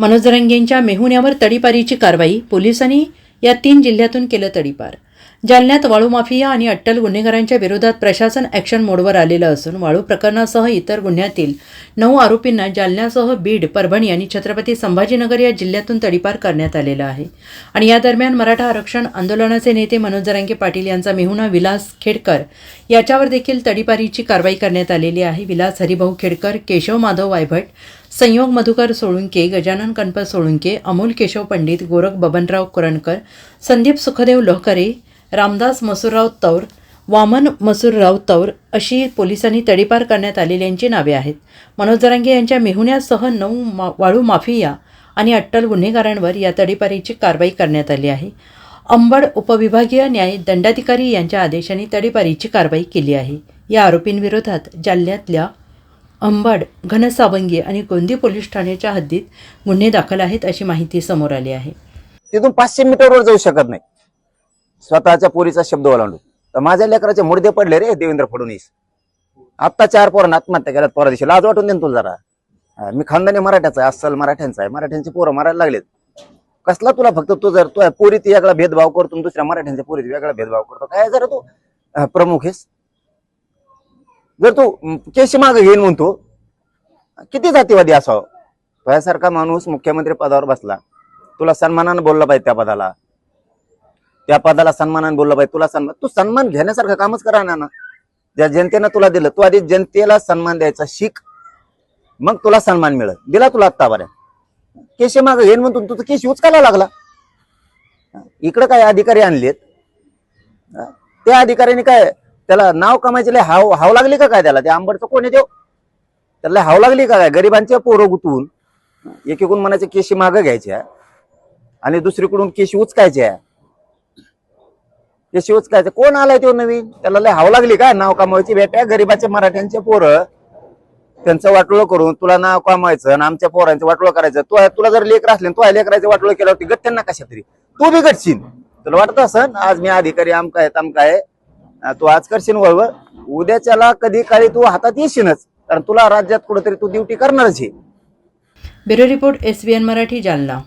मनोज रंगेंच्या मेहुण्यावर तडीपारीची कारवाई पोलिसांनी या तीन जिल्ह्यातून केलं तडीपार. जालन्यात वाळू माफिया आणि अट्टल गुन्हेगारांच्या विरोधात प्रशासन ॲक्शन मोडवर आलेलं असून वाळू प्रकरणासह इतर गुन्ह्यातील नऊ आरोपींना जालन्यासह बीड परभणी आणि छत्रपती संभाजीनगर या जिल्ह्यातून तडीपार करण्यात आलेला आहे. आणि या दरम्यान मराठा आरक्षण आंदोलनाचे नेते मनोज जरांगे पाटील यांचा मेहुणा विलास खेडकर याच्यावर देखील तडीपारीची कारवाई करण्यात आलेली आहे. विलास हरिभाऊ खेडकर केशव माधव वायभट संयोग मधुकर सोळुंके गजानन कनप सोळुंके अमोल केशव पंडित गोरख बबनराव कुरणकर संदीप सुखदेव लोहकरे रामदास मसूरराव तौर वामन मसूरराव तौर अशी पोलिसांनी तडीपार करण्यात आलेल्यांची नावे आहेत. मनोज जरांगे यांच्या मेहुण्यासह नऊ मा वाळू माफिया आणि अट्टल गुन्हेगारांवर या तडीपारीची कारवाई करण्यात आली आहे. अंबड उपविभागीय न्याय दंडाधिकारी यांच्या आदेशाने तडीपारीची कारवाई केली आहे. या आरोपींविरोधात जालन्यातल्या अंबाड घनसावंगी आणि गोंदी पोलीस ठाण्याच्या हद्दीत गुन्हे दाखल आहेत अशी माहिती समोर आली आहे. तिथून पाचशे मीटरवर जाऊ शकत नाही. स्वतःच्या पोरीचा शब्द ओलांडून. तर माझ्या लेकराचे मुडदे पडले रे देवेंद्र फडणवीस. आत्ता चार पोरांना आत्महत्या केल्यात पोरा दिवशी लाज वाटून देईन तुला जरा. मी खानदानी मराठ्याचा आहे अस्सल मराठ्यांचा आहे. मराठ्यांची पोरं मारायला लागलेत. कसला तुला फक्त तू जर तू पोरीत वेगळा भेदभाव करतो दुसऱ्या मराठ्यांच्या पोरीत वेगळा भेदभाव करतो. काय जरा तू प्रमुख आहेस? जर तू अं, केशी मागे घेईन म्हणतो किती जातीवादी असावं? तुझ्यासारखा माणूस मुख्यमंत्री पदावर बसला. तुला सन्मानानं बोललं पाहिजे त्या पदाला. त्या पदाला सन्मानानं बोललं पाहिजे. तुला सन्मान तू सन्मान घेण्यासारखं कामच करा ना ना? ज्या जनतेनं तुला दिलं तू आधी जनतेला सन्मान द्यायचा शिक. मग तुला सन्मान मिळत दिला तुला आत्ता बऱ्या केशी माग घेईन म्हणून तुझं केशी उचकायला लागला. इकडं काय अधिकारी आणलेत? त्या अधिकाऱ्यांनी काय त्याला नाव कमायचे लय हाव हाव लागली का काय त्याला? त्या आंबडचं कोणी देव त्याला हाव लागली का काय? गरिबांचे पोरं गुतवून एकेकून म्हणायचे केशी मागं घ्यायच्या. आणि दुसरीकडून केशी उचकायच्या. केशी शिवच कोण आलाय तो नवीन? त्याला लय हाव लागली काय नाव कमवायची भेट्या गरिबाचे मराठ्यांचे पोरं. त्यांचं वाटोळं करून तुला नाव कमायचं आणि आमच्या पोरांचं वाटोळं करायचं. तू तुला जर लेकर असले तू लेकराचं वाटोळं केल्यावरती गट्ट्यां ना कशा तरी तू बी गटशील तुला वाटत असं? आज मी अधिकारी आमका आहे तमका आहे. तू आज करशील वळवळ उद्याच्याला कधी काळी तू हातात येशीलच. कारण तुला राज्यात कुठेतरी तू ड्युटी करणारच आहे. Bureau report S B N Marathi Jalna.